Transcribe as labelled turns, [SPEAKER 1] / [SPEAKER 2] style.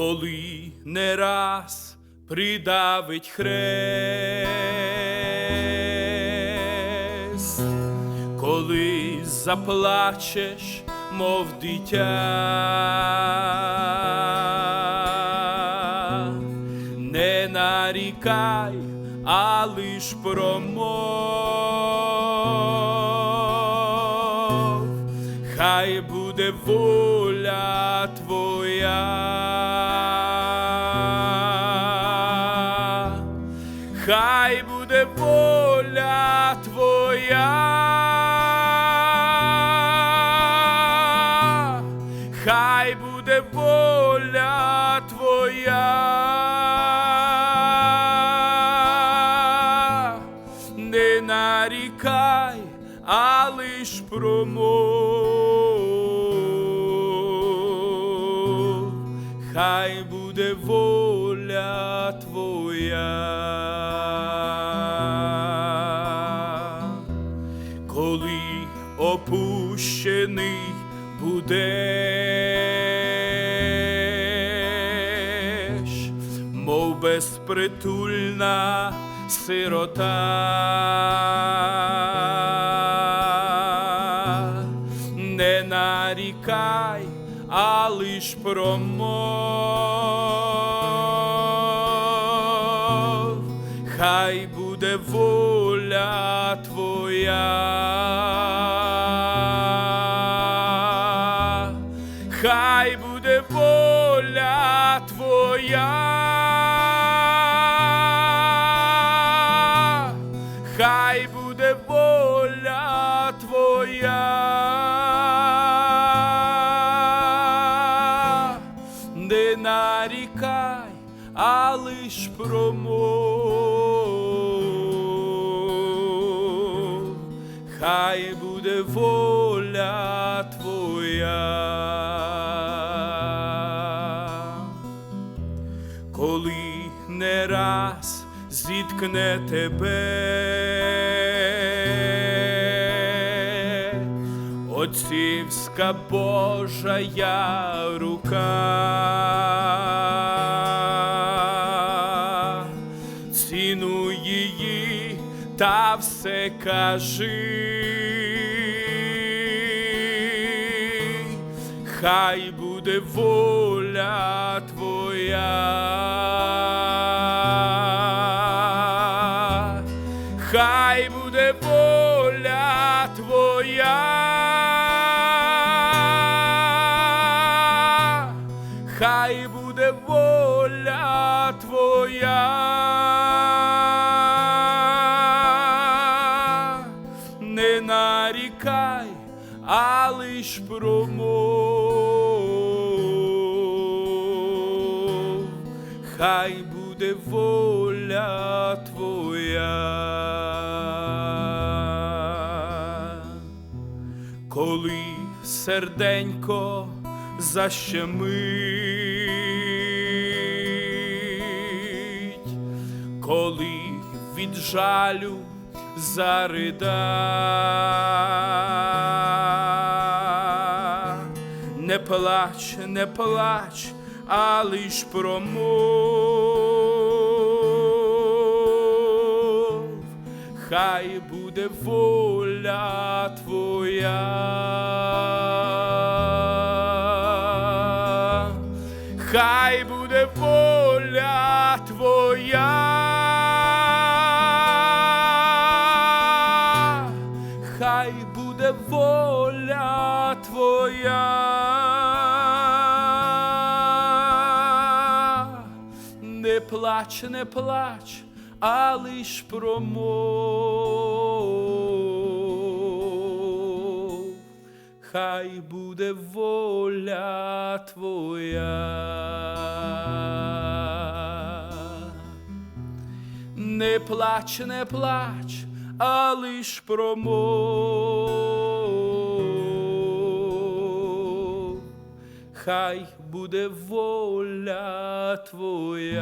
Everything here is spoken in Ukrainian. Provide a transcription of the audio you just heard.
[SPEAKER 1] коли не раз придавить хрест, коли заплачеш, мов дитя, не нарікай, а лиш промов, хай буде воля твоя, хай буде воля твоя, хай буде воля твоя, не нарікай, а лиш промов, хай буде воля твоя. Коли опущений будеш, мов безпритульна сирота, лиш промов, хай буде воля твоя, хай буде воля твоя, нарікай, а лиш промов, хай буде воля твоя. Коли не раз зіткне тебе отцівська Божая рука, ціну її та все кажи. Хай буде воля твоя, хай буде воля твоя, нарікай, а лиш промов, хай буде воля твоя. Коли серденько защемить, коли від жалю зарида, не плач, не плач, а лиш промов, хай буде воля твоя, хай буде плач, не плач, а лиш промов, хай буде воля твоя. Не плач, не плач, а лиш промов, хай буде воля твоя.